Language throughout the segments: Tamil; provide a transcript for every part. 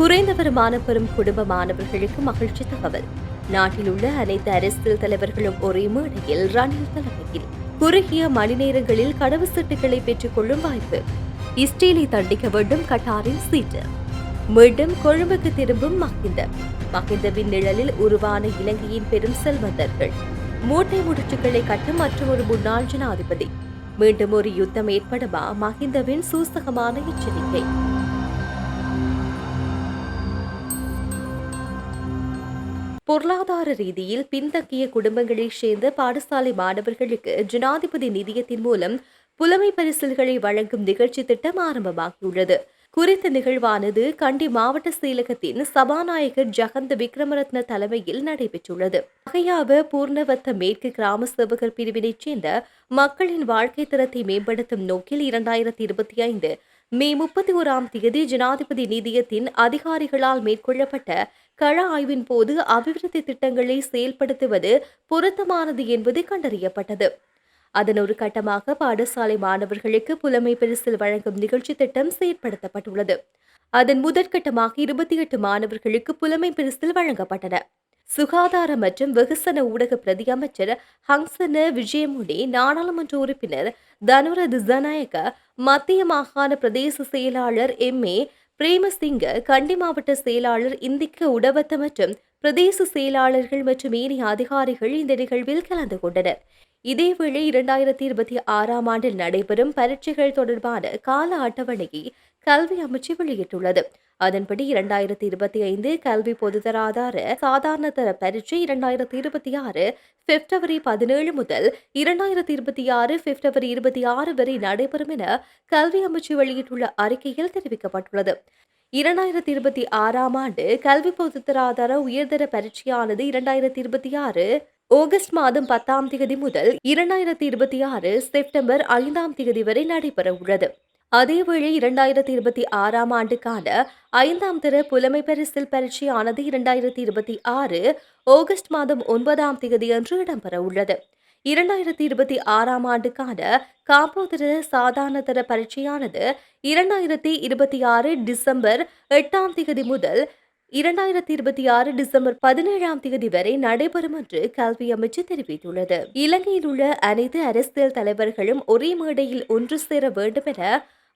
குறைந்த வருமானம் பெறும் குடும்ப மாணவர்களுக்கு மகிழ்ச்சி தகவல். நாட்டில் உள்ள அனைத்து அரசியல் தலைவர்களும் ஒரே மேடையில் ரணில் தலைமையில் குறுகிய மணி நேரங்களில் கடவு சீட்டுகளை பெற்றுக் கொள்ளும் வாய்ப்பு. இஸ்ரேலை தண்டிக்க வேண்டும் கட்டாரின் சீட்டு. மீண்டும் கொழும்புக்கு திரும்பும் மஹிந்த. மஹிந்தவின் நிழலில் உருவான இலங்கையின் பெரும் செல்வந்தர்கள். மூட்டை முடிச்சுக்களை கட்டும் மற்றும் ஒரு முன்னாள் ஜனாதிபதி. மீண்டும் ஒரு யுத்தம் ஏற்படுமா மஹிந்தவின் சூசகமான எச்சரிக்கை. பொருளாதார ரீதியில் பின்தங்கிய குடும்பங்களைச் சேர்ந்த பாடசாலை மாணவர்களுக்கு ஜனாதிபதி நிதியத்தின் மூலம் புலமை பரிசில்களை வழங்கும் நிகழ்ச்சி திட்டம் ஆரம்பமாகியுள்ளது. குறித்த நிகழ்வானது கண்டி மாவட்ட செயலகத்தின் சபாநாயகர் ஜகந்த விக்ரமரத்ன தலைமையில் நடைபெற்றுள்ளது. வகையாவ பூர்ணவத்த மேற்கு கிராம சேவகர் பிரிவினைச் சேர்ந்த மக்களின் வாழ்க்கை தரத்தை மேம்படுத்தும் நோக்கில் இரண்டாயிரத்தி இருபத்தி ஐந்து மே முப்பத்தி ஓராம் தேதி ஜனாதிபதி நிதியத்தின் அதிகாரிகளால் மேற்கொள்ளப்பட்ட கள ஆய்வின் போது அபிவிருத்தி திட்டங்களை செயல்படுத்துவது பொருத்தமானது என்பது கண்டறியப்பட்டது. அதன் ஒரு கட்டமாக பாடசாலை மாணவர்களுக்கு புலமை பரிசில் வழங்கும் நிகழ்ச்சி திட்டம் செயற்படுத்தப்பட்டுள்ளது. அதன் முதற்கட்டமாக இருபத்தி எட்டு மாணவர்களுக்கு புலமை பரிசில் வழங்கப்பட்டன. சுகாதார மற்றும் வெகுசன ஊடக பிரதி அமைச்சர் ஹங்சன விஜயமுனி நாடாளுமன்ற உறுப்பினர் தனுர திசநாயக்க மத்திய மாகாண பிரதேச செயலாளர் எம் ஏ பிரேமசிங்க கண்டி மாவட்ட செயலாளர் இந்திக்க உடவத்த மற்றும் பிரதேச செயலாளர்கள் மற்றும் ஏனைய அதிகாரிகள் இந்த நிகழ்வில் கலந்து கொண்டனர். இதேவேளை இரண்டாயிரத்தி இருபத்தி ஆறாம் ஆண்டில் நடைபெறும் பரீட்சைகள் தொடர்பான கால அட்டவணையை கல்வி அமைச்சு வெளியிட்டுள்ளது. அதன்படி இரண்டாயிரத்தி இருபத்தி ஐந்து கல்வி பொதுதராதார சாதாரண தர பரீட்சை இரண்டாயிரத்தி இருபத்தி ஆறு பிப்ரவரி பதினேழு முதல் இரண்டாயிரத்தி இருபத்தி ஆறு பிப்ரவரி இருபத்தி ஆறு வரை நடைபெறும் என கல்வி அமைச்சு வெளியிட்டுள்ள அறிக்கையில் தெரிவிக்கப்பட்டுள்ளது. இரண்டாயிரத்தி இருபத்தி ஆறாம் ஆண்டு கல்வி பொதுத்தராதார உயர்தர பரீட்சையானது இரண்டாயிரத்தி இருபத்தி ஆறு ஆகஸ்ட் மாதம் பத்தாம் தேதி முதல் இரண்டாயிரத்தி இருபத்தி ஆறு செப்டம்பர் ஐந்தாம் தேதி வரை நடைபெற உள்ளது. அதேவேளை இரண்டாயிரத்தி இருபத்தி ஆறாம் ஆண்டுக்கான ஐந்தாம் திற புலமை பரிசில் பரீட்சையானது இரண்டாயிரத்தி இருபத்தி ஆறு ஆகஸ்ட் மாதம் ஒன்பதாம் தேதி அன்று இடம்பெற உள்ளது இரண்டாயிரத்தி இருபத்தி ஆறாம் ஆண்டுக்கான காப்போதர சாதாரண தர பரீட்சையானது இரண்டாயிரத்தி இருபத்தி ஆறு டிசம்பர் எட்டாம் தேதி முதல் இரண்டாயிரத்தி இருபத்தி ஆறு டிசம்பர் பதினேழாம் தேதி வரை நடைபெறும் என்று கல்வி அமைச்சு தெரிவித்துள்ளது. இலங்கையில் உள்ள அனைத்து அரசியல் தலைவர்களும் ஒரே மேடையில் ஒன்று சேர வேண்டும் என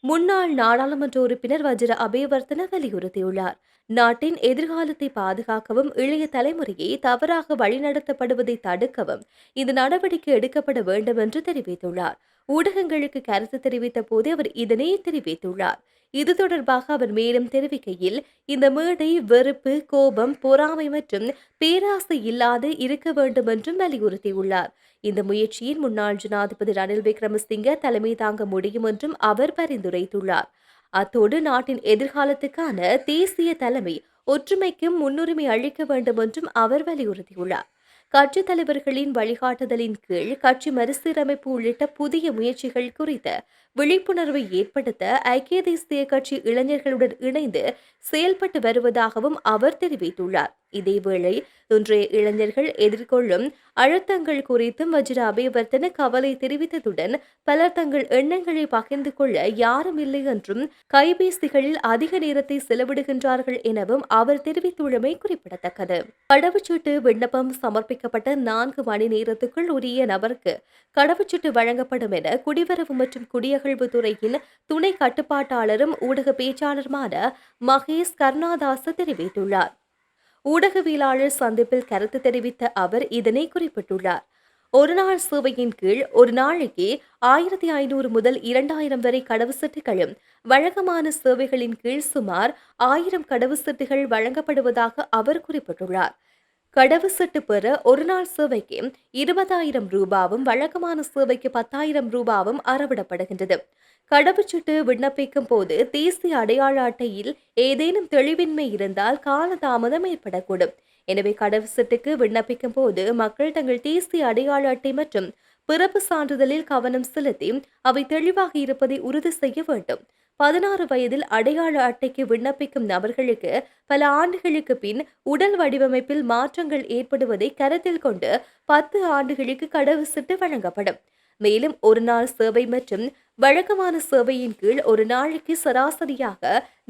முன்னாள் நாடாளுமன்ற உறுப்பினர் வஜ்ர அபேவர்த்தன வலியுறுத்தியுள்ளார். நாட்டின் எதிர்காலத்தை பாதுகாக்கவும் இளைய தலைமுறையை தவறாக வழிநடத்தப்படுவதை தடுக்கவும் இந்த நடவடிக்கை எடுக்கப்பட வேண்டும் என்று தெரிவித்துள்ளார். ஊடகங்களுக்கு கருத்து தெரிவித்த போது அவர் இதனை தெரிவித்துள்ளார். இது தொடர்பாக அவர் மேலும் தெரிவிக்கையில் இந்த மேடை வெறுப்பு கோபம் பொறாமை மற்றும் பேராசை இல்லாது இருக்க வேண்டும் என்றும் வலியுறுத்தியுள்ளார். இந்த முயற்சியின் முன்னாள் ஜனாதிபதி ரணில் விக்ரமசிங்க தலைமை தாங்க முடியும் என்றும் அவர் பரிந்துரைத்துள்ளார். அத்தோடு நாட்டின் எதிர்காலத்துக்கான தேசிய தலைமை ஒற்றுமைக்கும் முன்னுரிமை அளிக்க வேண்டும் என்றும் அவர் வலியுறுத்தியுள்ளார். கட்சித் தலைவர்களின் வழிகாட்டுதலின் கீழ் கட்சி மறுசீரமைப்பு உள்ளிட்ட புதிய முயற்சிகள் குறித்த விழிப்புணர்வை ஏற்படுத்த ஐக்கிய தேசிய கட்சி இளைஞர்களுடன் இணைந்து செயல்பட்டு வருவதாகவும் அவர் தெரிவித்துள்ளார். இதேவேளை இன்றைய இளைஞர்கள் எதிர்கொள்ளும் அழுத்தங்கள் குறித்தும் வஜ்ர கவலை தெரிவித்ததுடன் பலர் தங்கள் எண்ணங்களை பகிர்ந்து கொள்ள யாரும் இல்லை என்றும் கைபேசிகளில் அதிக நேரத்தை செலவிடுகின்றார்கள் எனவும் அவர் தெரிவித்துள்ளமை குறிப்பிடத்தக்கது. கடவுச்சீட்டு விண்ணப்பம் சமர்ப்பிக்கப்பட்ட நான்கு மணி நேரத்துக்குள் உரிய நபருக்கு கடவுச்சீட்டு வழங்கப்படும் என குடிவரவு மற்றும் குடிய துறையின் துணை கட்டுப்பாட்டாளரும் ஊடக பேச்சாளருமான மகேஷ் கருணாதாஸ் தெரிவித்துள்ளார். ஊடகவியலாளர் சந்திப்பில் கருத்து தெரிவித்த அவர் இதனை குறிப்பிட்டுள்ளார். ஒரு நாள் சேவையின் கீழ் ஒரு நாளைக்கு ஆயிரத்தி ஐநூறு முதல் இரண்டாயிரம் வரை கடவுச்சீட்டுகளும் வழக்கமான சேவைகளின் கீழ் சுமார் ஆயிரம் கடவுச்சீட்டுகள் வழங்கப்படுவதாக அவர் குறிப்பிட்டுள்ளார். கடவுச்சீட்டு பெற ஒரு நாள் சேவைக்கு இருபதாயிரம் ரூபாவும் வழக்கமான சேவைக்கு பத்தாயிரம் ரூபாவும் அறவிடப்படுகின்றது. கடவுச்சீட்டு விண்ணப்பிக்கும் போது தேசிய அடையாள அட்டையில் ஏதேனும் தெளிவின்மை இருந்தால் காலதாமதம் ஏற்படக்கூடும். எனவே கடவுச்சீட்டுக்கு விண்ணப்பிக்கும் போது மக்கள் தங்கள் தேசிய அடையாள அட்டை மற்றும் பிறப்பு சான்றிதழில் கவனம் செலுத்தி அவை தெளிவாக இருப்பதை உறுதி செய்ய வேண்டும். பதினாறு வயதில் அடையாள அட்டைக்கு விண்ணப்பிக்கும் நபர்களுக்கு பல ஆண்டுகளுக்கு பின் உடல் வடிவமைப்பில் மாற்றங்கள் ஏற்படுவதை கருத்தில் கொண்டு பத்து ஆண்டுகளுக்கு கடவுச்சீட்டு வழங்கப்படும். மேலும் ஒரு நாள் சேவை மற்றும் வழக்கமான சேவையின் கீழ் ஒரு நாளைக்கு சராசரியாக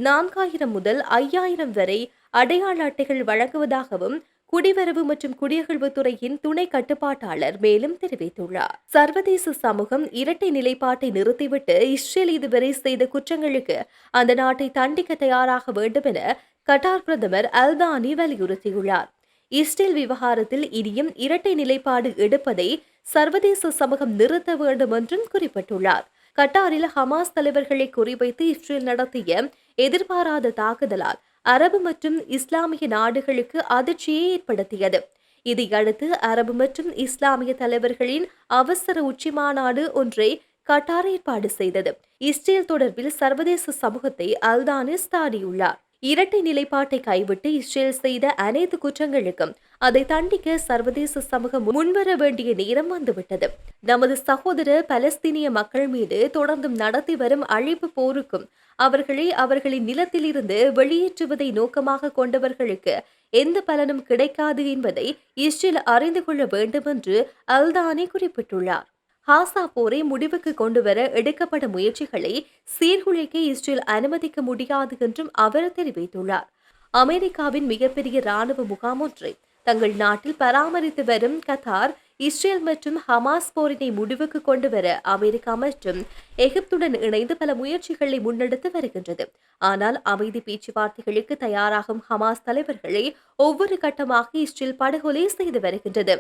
நான்காயிரம் முதல் ஐயாயிரம் வரை அடையாள அட்டைகள் வழங்குவதாகவும் குடிவரவு மற்றும் குடியகழ்வு துறையின் துணை கட்டுப்பாட்டாளர் மேலும் தெரிவித்துள்ளார். சர்வதேச சமூகம் இரட்டை நிலைப்பாட்டை நிறுத்திவிட்டு இஸ்ரேல் இதுவரை செய்த குற்றங்களுக்கு அந்த நாட்டை தண்டிக்க தயாராக வேண்டும் என கட்டார் பிரதமர் அல்தானி வலியுறுத்தியுள்ளார். இஸ்ரேல் விவகாரத்தில் இனியும் இரட்டை நிலைப்பாடு எடுப்பதை சர்வதேச சமூகம் நிறுத்த வேண்டும் என்றும் குறிப்பிட்டுள்ளார். கட்டாரில் ஹமாஸ் தலைவர்களை குறிவைத்து இஸ்ரேல் நடத்திய எதிர்பாராத தாக்குதலால் அரபு மற்றும் இஸ்லாமிய நாடுகளுக்கு அதிர்ச்சியை ஏற்படுத்தியது. இதையடுத்து அரபு மற்றும் இஸ்லாமிய தலைவர்களின் அவசர உச்சி மாநாடு ஒன்றை கட்டார் ஏற்பாடு செய்தது. இஸ்ரேல் தொடர்பில் சர்வதேச சமூகத்தை அல்தானிஸ் தாடியுள்ளார் இரட்டை நிலைப்பாட்டை கைவிட்டு இஸ்ரேல் செய்த அனைத்து குற்றங்களுக்கும் அதை தண்டிக்க சர்வதேச சமூகம் முன்வர வேண்டிய நேரம் வந்துவிட்டது. நமது சகோதர பலஸ்தீனிய மக்கள் மீது தொடர்ந்தும் நடத்தி வரும் அழிப்பு போருக்கும் அவர்களை அவர்களின் நிலத்திலிருந்து வெளியேற்றுவதை நோக்கமாக கொண்டவர்களுக்கு எந்த பலனும் கிடைக்காது என்பதை இஸ்ரேல் அறிந்து கொள்ள வேண்டும் என்று அல்தானி குறிப்பிட்டுள்ளார். காசா போரை முடிவுக்கு கொண்டுவர எடுக்கப்படும் முயற்சிகளை சீர்குலைக்க இஸ்ரேல் அனுமதிக்க முடியாது என்றும் அவர் தெரிவித்துள்ளார். அமெரிக்காவின் மிகப்பெரிய ராணுவ முகாம் ஒன்றை தங்கள் நாட்டில் பராமரித்து வரும் கத்தார் இஸ்ரேல் மற்றும் ஹமாஸ் போரினை முடிவுக்கு கொண்டு வர அமெரிக்கா மற்றும் எகிப்துடன் இணைந்து பல முயற்சிகளை முன்னெடுத்து வருகின்றது. ஆனால் அமைதி பேச்சுவார்த்தைகளுக்கு தயாராகும் ஹமாஸ் தலைவர்களை ஒவ்வொரு கட்டமாக இஸ்ரேல் படுகொலை செய்து வருகின்றது.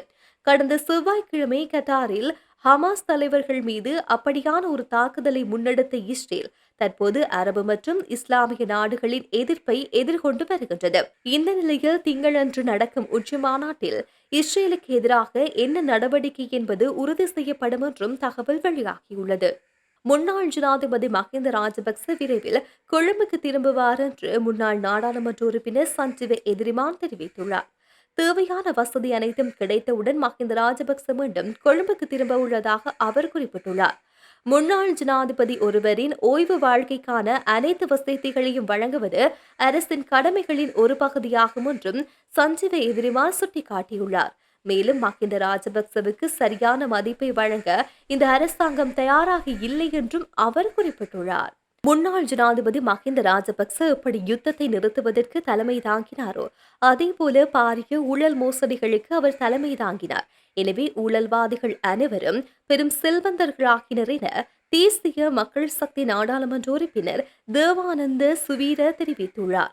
கடந்த செவ்வாய்க்கிழமை கட்டாரில் ஹமாஸ் தலைவர்கள் மீது அப்படியான ஒரு தாக்குதலை முன்னெடுத்த இஸ்ரேல் தற்போது அரபு மற்றும் இஸ்லாமிய நாடுகளின் எதிர்ப்பை எதிர்கொண்டு வருகின்றது. இந்த நிலையில் திங்களன்று நடக்கும் உச்சி மாநாட்டில் இஸ்ரேலுக்கு எதிராக என்ன நடவடிக்கை என்பது உறுதி செய்யப்படும் என்றும் தகவல் வெளியாகியுள்ளது. முன்னாள் ஜனாதிபதி மஹிந்த ராஜபக்ச விரைவில் கொழும்புக்கு திரும்புவார் என்று முன்னாள் நாடாளுமன்ற உறுப்பினர் சஞ்சீவ எதிரிமான் தெரிவித்துள்ளார். தேவையான வசதி அனைத்தும் கிடைத்தவுடன் மஹிந்த ராஜபக்ச மீண்டும் கொழும்புக்கு திரும்ப உள்ளதாக அவர் குறிப்பிட்டுள்ளார். முன்னாள் ஜனாதிபதி ஒருவரின் ஓய்வு வாழ்க்கைக்கான அனைத்து வசதிகளையும் வழங்குவது அரசின் கடமைகளின் ஒரு பகுதியாகும் என்றும் சஞ்சீவ எதிரிமால் சுட்டிக்காட்டியுள்ளார். மேலும் மஹிந்த ராஜபக்சவுக்கு சரியான மதிப்பை வழங்க இந்த அரசாங்கம் தயாராக இல்லை என்றும் அவர் குறிப்பிட்டுள்ளார். முன்னாள் ஜனாதிபதி மஹிந்த ராஜபக்ச இப்படி யுத்தத்தை நிறுத்துவதற்கு தலைமை தாங்கினாரோ? அதே போல பாரிய ஊழல் மோசடிகளுக்கு அவர் தலைமை தாங்கினார். எனவே ஊழல்வாதிகள் அனைவரும் பெரும் செல்வந்தர்களாகினர் என தேசிய மக்கள் சக்தி நாடாளுமன்ற உறுப்பினர் தேவானந்த சுவீர தெரிவித்துள்ளார்.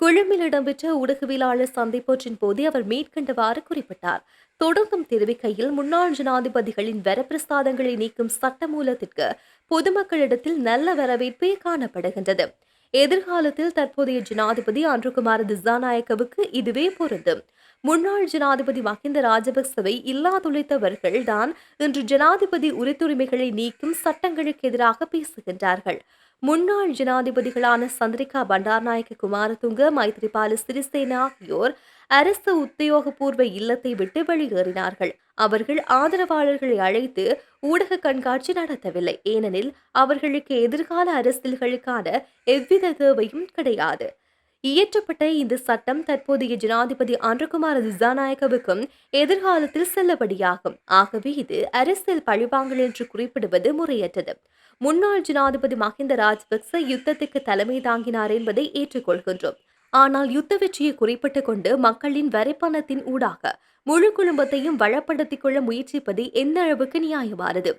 கொழும்பில் இடம்பெற்ற ஊடகவியலாளர் சந்திப்பொற்றின் போது அவர் மேற்கண்டவாறு குறிப்பிட்டார். தொடர்ந்தும் தெரிவிக்கையில் முன்னாள் ஜனாதிபதிகளின் வரப்பிரசாதங்களை நீக்கும் சட்டமூலத்திற்கு பொதுமக்களிடத்தில் நல்ல வரவேற்பே காணப்படுகின்றது. எதிர்காலத்தில் தற்போதைய ஜனாதிபதி அன்றுகுமார் திசாநாயக்கவுக்கு இதுவே பொருந்தும். முன்னாள் ஜனாதிபதி மஹிந்த ராஜபக்சவை இல்லாதொழித்தவர்கள் தான் இன்று ஜனாதிபதி உரித்துரிமைகளை நீக்கும் சட்டங்களுக்கு எதிராக பேசுகின்றார்கள். முன்னாள் ஜனாதிபதிகளான சந்திரிகா பண்டார்நாயக்க குமாரதுங்க மைத்ரிபால சிறிசேனா ஆகியோர் அரசு உத்தியோகபூர்வ இல்லத்தை விட்டு வெளியேறினார்கள். அவர்கள் ஆதரவாளர்களை அழைத்து ஊடக கண்காட்சி நடத்தவில்லை. ஏனெனில் அவர்களுக்கு எதிர்கால அரசியல்களுக்கான எவ்வித தேவையும் கிடையாது. இயற்றப்பட்ட இந்த சட்டம் தற்போதைய ஜனாதிபதி அன்றகுமார் திசாநாயகவுக்கும் எதிர்காலத்தில் செல்லுபடியாகும். ஆகவே இது அரசியல் பழிவாங்கல் என்று குறிப்பிடுவது முறையற்றது. முன்னாள் ஜனாதிபதி மஹிந்த ராஜபக்ச யுத்தத்துக்கு தலைமை தாங்கினார் என்பதை ஏற்றுக்கொள்கின்றோம். ஆனால் யுத்த வெற்றியை குறிப்பிட்டு கொண்டு மக்களின் வரைப்பணத்தின் ஊடாக முழு குடும்பத்தையும் வளப்படுத்திக் கொள்ள முயற்சிப்பது எந்த அளவுக்கு நியாயமானது?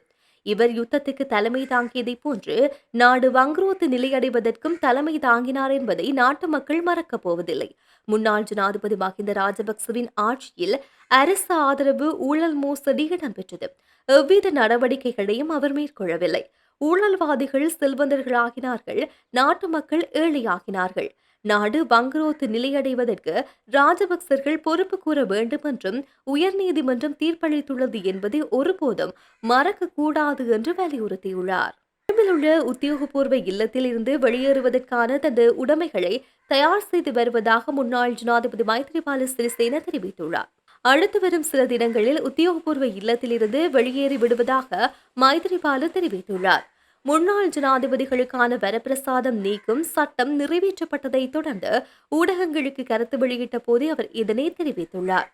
இவர் யுத்தத்துக்கு தலைமை தாங்கியதை போன்று நாடு வங்குரோத்து நிலையடைவதற்கும் தலைமை தாங்கினார் என்பதை நாட்டு மக்கள் மறக்கப் போவதில்லை. முன்னாள் ஜனாதிபதி மஹிந்த ராஜபக்சவின் ஆட்சியில் அரசு ஆதரவு ஊழல் மோசடி இடம்பெற்றது. எவ்வித நடவடிக்கைகளையும் அவர் மேற்கொள்ளவில்லை. ஊழல்வாதிகள் செல்வந்தர்களாகினார்கள் நாட்டு மக்கள் ஏழையாகினார்கள். நாடு வங்குரோத்து நிலையடைவதற்கு ராஜபக்சர்கள் பொறுப்பு கூற வேண்டும் என்றும் உயர்நீதிமன்றம் தீர்ப்பளித்துள்ளது என்பதை ஒருபோதும் மறக்க கூடாது என்று வலியுறுத்தியுள்ளார். உள்ள உத்தியோகபூர்வ இல்லத்தில் இருந்து வெளியேறுவதற்கான தனது உடைமைகளை தயார் செய்து வருவதாக முன்னாள் ஜனாதிபதி மைத்ரிபால சிறிசேன தெரிவித்துள்ளார். அடுத்து வரும் சில தினங்களில் உத்தியோகபூர்வ இல்லத்திலிருந்து வெளியேறி விடுவதாக மைத்ரிபால தெரிவித்துள்ளார். முன்னாள் ஜனாதிபதிகளுக்கான வரப்பிரசாதம் நீக்கும் சட்டம் நிறைவேற்றப்பட்டதை தொடர்ந்து ஊடகங்களுக்கு கருத்து வெளியிட்ட போது அவர் இதனை தெரிவித்துள்ளார்.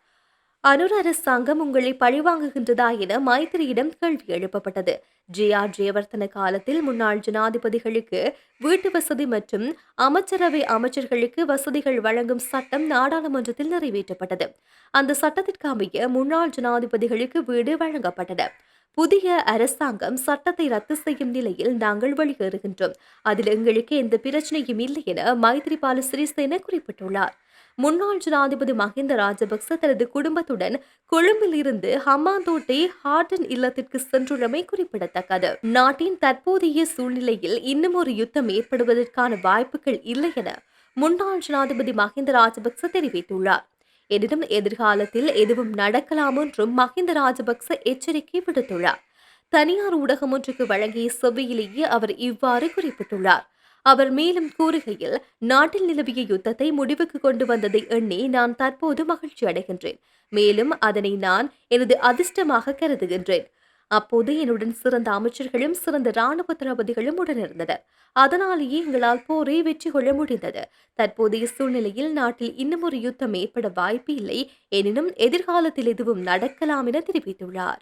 அனுர் அரசாங்கம் உங்களை பழிவாங்குகின்றதா என மைத்திரியிடம் கேள்வி எழுப்பப்பட்டது. ஜே ஆர் ஜெயவர்தன காலத்தில் முன்னாள் ஜனாதிபதிகளுக்கு வீட்டு வசதி மற்றும் அமைச்சரவை அமைச்சர்களுக்கு வசதிகள் வழங்கும் சட்டம் நாடாளுமன்றத்தில் நிறைவேற்றப்பட்டது. அந்த சட்டத்திற்கு அமைய முன்னாள் ஜனாதிபதிகளுக்கு வீடு வழங்கப்பட்டது புதிய அரசாங்கம் சட்டத்தை ரத்து செய்யும் நிலையில் நாங்கள் வெளியேறுகின்றோம் அதில் எங்களுக்கு எந்த பிரச்சனையும் இல்லை என மைத்ரிபால சிறிசேன குறிப்பிட்டுள்ளார். முன்னாள் ஜனாதிபதி மஹிந்த ராஜபக்ச தனது குடும்பத்துடன் கொழும்பில் இருந்து ஹமாந்தோட்டை ஹார்டன் இல்லத்திற்கு சென்றுள்ளமை குறிப்பிடத்தக்கது. நாட்டின் தற்போதைய சூழ்நிலையில் இன்னும் ஒரு யுத்தம் ஏற்படுவதற்கான வாய்ப்புகள் இல்லை என முன்னாள் ஜனாதிபதி மஹிந்த ராஜபக்ச தெரிவித்துள்ளார். எனினும் எதிர்காலத்தில் எதுவும் நடக்கலாம் என்றும் மஹிந்த ராஜபக்ச எச்சரிக்கை விடுத்துள்ளார். தனியார் ஊடகம் ஒன்றுக்கு வழங்கிய செவ்வியிலேயே அவர் இவ்வாறு குறிப்பிட்டுள்ளார். அவர் மேலும் கூறுகையில் நாட்டில் நிலவிய யுத்தத்தை முடிவுக்கு கொண்டு வந்ததை எண்ணி நான் தற்போது மகிழ்ச்சி அடைகின்றேன் மேலும் அதனை நான் எனது அதிர்ஷ்டமாக கருதுகின்றேன். அப்போது என்னுடன் சிறந்த அமைச்சர்களும் சிறந்த இராணுவ தளபதிகளும் உடனிருந்தனர். அதனாலேயே எங்களால் போரை வெற்றி கொள்ள முடிந்தது. தற்போதைய சூழ்நிலையில் நாட்டில் இன்னும் ஒரு யுத்தம் ஏற்பட வாய்ப்பு இல்லை. எனினும் எதிர்காலத்தில் எதுவும் நடக்கலாம் என தெரிவித்துள்ளார்.